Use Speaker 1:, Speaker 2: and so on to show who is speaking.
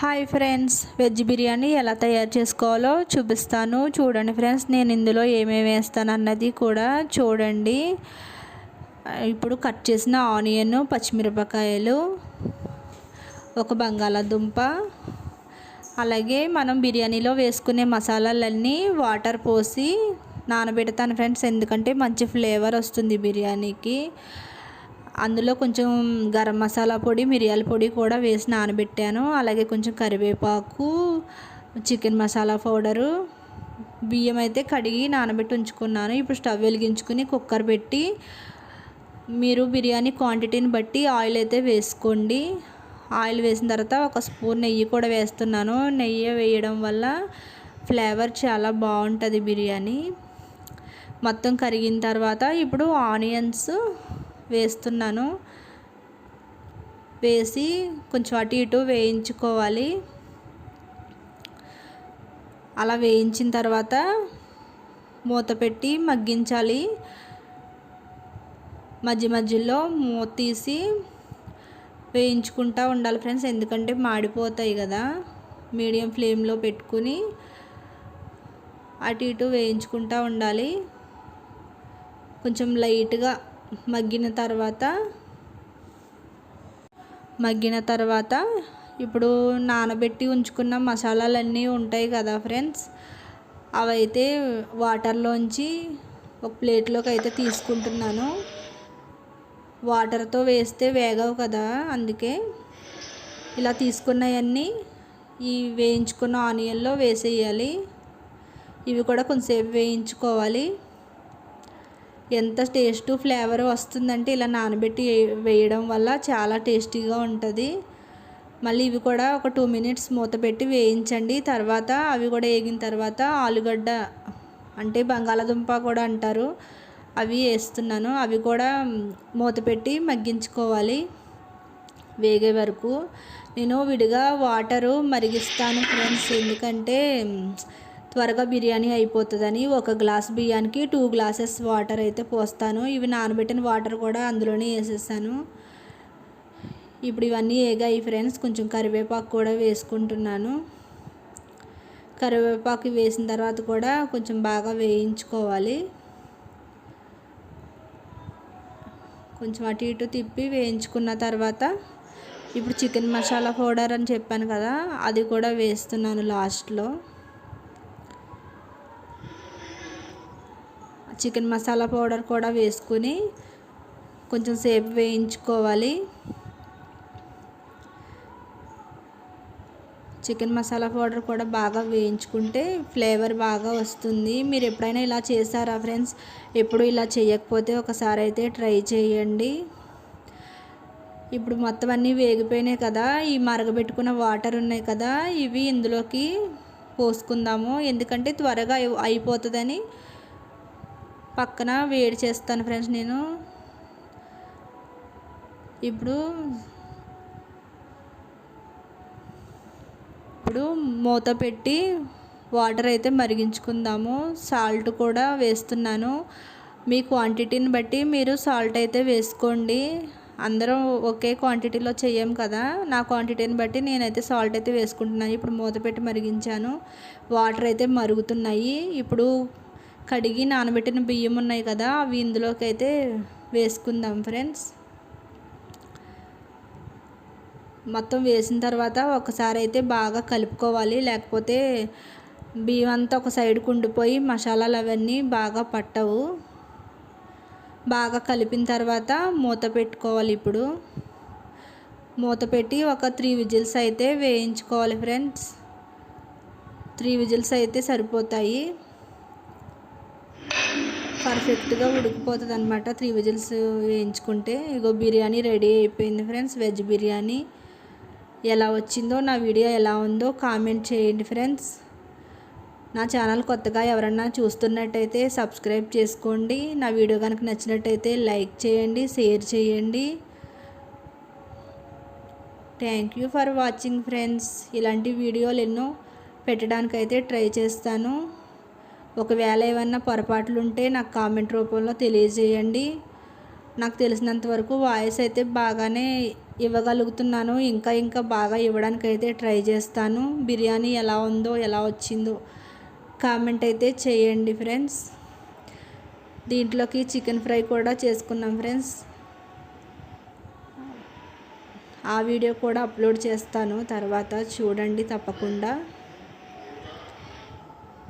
Speaker 1: Hi friends veg biryani ఎలా తయారు చేసుకోవాలో చూపిస్తాను. చూడండి ఫ్రెండ్స్ నేను ఇందులో ఏమేమి వేస్తాను అన్నది కూడా చూడండి. ఇప్పుడు కట్ చేసిన ఆనియన్ పచ్చిమిరపకాయలు ఒక బంగాళాదుంప అలాగే మనం బిర్యానీలో వేసుకునే మసాలాలన్నీ వాటర్ పోసి నానబెడతాను ఫ్రెండ్స్ ఎందుకంటే మంచి ఫ్లేవర్ వస్తుంది బిర్యానీకి. అందులో కొంచెం గరం మసాలా పొడి మిరియాల పొడి కూడా వేసి నానబెట్టాను. అలాగే కొంచెం కరివేపాకు చికెన్ మసాలా పౌడరు బియ్యం అయితే కడిగి నానబెట్టి ఉంచుకున్నాను. ఇప్పుడు స్టవ్ వెలిగించుకుని కుక్కర్ పెట్టి మీరు బిర్యానీ క్వాంటిటీని బట్టి ఆయిల్ అయితే వేసుకోండి. ఆయిల్ వేసిన తర్వాత ఒక స్పూన్ నెయ్యి కూడా వేస్తున్నాను. నెయ్యి వేయడం వల్ల ఫ్లేవర్ చాలా బాగుంటుంది బిర్యానీ. మొత్తం కరిగిన తర్వాత ఇప్పుడు ఆనియన్స్ వేస్తున్నాను. వేసి కొంచెం అటు ఇటు వేయించుకోవాలి. అలా వేయించిన తర్వాత మూత పెట్టి మగ్గించాలి. మధ్య మధ్యలో మూత తీసి వేయించుకుంటూ ఉండాలి ఫ్రెండ్స్. ఎందుకంటే మాడిపోతాయి కదా. మీడియం ఫ్లేమ్లో పెట్టుకుని అటు ఇటు వేయించుకుంటూ ఉండాలి. కొంచెం లైట్గా మగ్గిన తర్వాత మగ్గిన తర్వాత ఇప్పుడు నానబెట్టి ఉంచుకున్న మసాలాలన్నీ ఉంటాయి కదా ఫ్రెండ్స్. అవైతే వాటర్లోంచి ఒక ప్లేట్లోకి అయితే తీసుకుంటున్నాను. వాటర్తో వేస్తే వేగవు కదా అందుకే ఇలా తీసుకున్నవన్నీ ఈ వేయించుకున్న ఆనియన్లో వేసేయాలి. ఇవి కూడా కొంచెంసేపు వేయించుకోవాలి. ఎంత టేస్ట్ ఫ్లేవర్ వస్తుందంటే ఇలా నానబెట్టి వేయడం వల్ల చాలా టేస్టీగా ఉంటుంది. మళ్ళీ ఇవి కూడా ఒక టూ మినిట్స్ మూత పెట్టి వేయించండి. తర్వాత అవి కూడా వేగిన తర్వాత ఆలుగడ్డ అంటే బంగాళాదుంప కూడా అంటారు. అవి వేస్తున్నాను. అవి కూడా మూత పెట్టి మగ్గించుకోవాలి వేగే వరకు. నేను విడిగా వాటరు మరిగిస్తాను ఫ్రెండ్స్. ఎందుకంటే త్వరగా బిర్యానీ అయిపోతుందని ఒక గ్లాస్ బియ్యానికి టూ గ్లాసెస్ వాటర్ అయితే పోస్తాను. ఇవి నానబెట్టిన వాటర్ కూడా అందులోనే వేసేసాను. ఇప్పుడు ఇవన్నీ ఏగాయి ఫ్రెండ్స్. కొంచెం కరివేపాకు కూడా వేసుకుంటున్నాను. కరివేపాకు వేసిన తర్వాత కూడా కొంచెం బాగా వేయించుకోవాలి. కొంచెం అటు ఇటు తిప్పి వేయించుకున్న తర్వాత ఇప్పుడు చికెన్ మసాలా పౌడర్ అని చెప్పాను కదా అది కూడా వేస్తున్నాను లాస్ట్లో. చికెన్ మసాలా పౌడర్ కూడా వేసుకుని కొంచెం సేపు వేయించుకోవాలి. చికెన్ మసాలా పౌడర్ కూడా బాగా వేయించుకుంటే ఫ్లేవర్ బాగా వస్తుంది. మీరు ఎప్పుడైనా ఇలా చేశారా ఫ్రెండ్స్? ఎప్పుడు ఇలా చేయకపోతే ఒకసారి అయితే ట్రై చేయండి. ఇప్పుడు మొత్తం అన్నీ వేగిపోయినాయి కదా ఈ మరగబెట్టుకున్న వాటర్ ఉన్నాయి కదా ఇవి ఇందులోకి పోసుకుందాము. ఎందుకంటే త్వరగా అయిపోతుందని పక్కన వేడి చేస్తాను ఫ్రెండ్స్ నేను. ఇప్పుడు ఇప్పుడు మూత పెట్టి వాటర్ అయితే మరిగించుకుందాము. సాల్ట్ కూడా వేస్తున్నాను. మీ క్వాంటిటీని బట్టి మీరు సాల్ట్ అయితే వేసుకోండి. అందరం ఒకే క్వాంటిటీలో చేయం కదా. నా క్వాంటిటీని బట్టి నేనైతే సాల్ట్ అయితే వేసుకుంటున్నాను. ఇప్పుడు మూత పెట్టి మరిగించాను. వాటర్ అయితే మరుగుతున్నాయి. ఇప్పుడు కడిగి నానబెట్టిన బియ్యం ఉన్నాయి కదా అవి ఇందులోకి అయితే వేసుకుందాం ఫ్రెండ్స్. మొత్తం వేసిన తర్వాత ఒకసారి అయితే బాగా కలుపుకోవాలి లేకపోతే బియ్యం అంతా ఒక సైడ్కి ఉండిపోయి మసాలాలు అవన్నీ బాగా పట్టవు. బాగా కలిపిన తర్వాత మూత పెట్టుకోవాలి ఇప్పుడు. మూత పెట్టి ఒక త్రీ విజిల్స్ అయితే వేయించుకోవాలి ఫ్రెండ్స్. త్రీ విజిల్స్ అయితే సరిపోతాయి. పర్ఫెక్ట్గా ఉడికిపోతుంది అనమాట త్రీ విజిల్స్ వేయించుకుంటే ఇగో బిర్యానీ రెడీ అయిపోయింది ఫ్రెండ్స్. వెజ్ బిర్యానీ ఎలా వచ్చిందో నా వీడియో ఎలా ఉందో కామెంట్ చేయండి ఫ్రెండ్స్. నా ఛానల్ కొత్తగా ఎవరన్నా చూస్తున్నట్టయితే సబ్స్క్రైబ్ చేసుకోండి. నా వీడియో కనుక నచ్చినట్టయితే లైక్ చేయండి షేర్ చేయండి. Thank you for watching friends. ఇలాంటి వీడియోలు ఎన్నో పెట్టడానికైతే ట్రై చేస్తాను. ఒకవేళ ఏమన్నా పొరపాట్లు ఉంటే నాకు కామెంట్ రూపంలో తెలియజేయండి. నాకు తెలిసినంత వరకు వాయిస్ అయితే బాగానే ఇవ్వగలుగుతున్నాను. ఇంకా ఇంకా బాగా ఇవ్వడానికి అయితే ట్రై చేస్తాను. బిర్యానీ ఎలా ఉందో ఎలా వచ్చిందో కామెంట్ అయితే చేయండి ఫ్రెండ్స్. దీంట్లోకి చికెన్ ఫ్రై కూడా చేసుకున్నాం ఫ్రెండ్స్. ఆ వీడియో కూడా అప్లోడ్ చేస్తాను. తర్వాత చూడండి తప్పకుండా.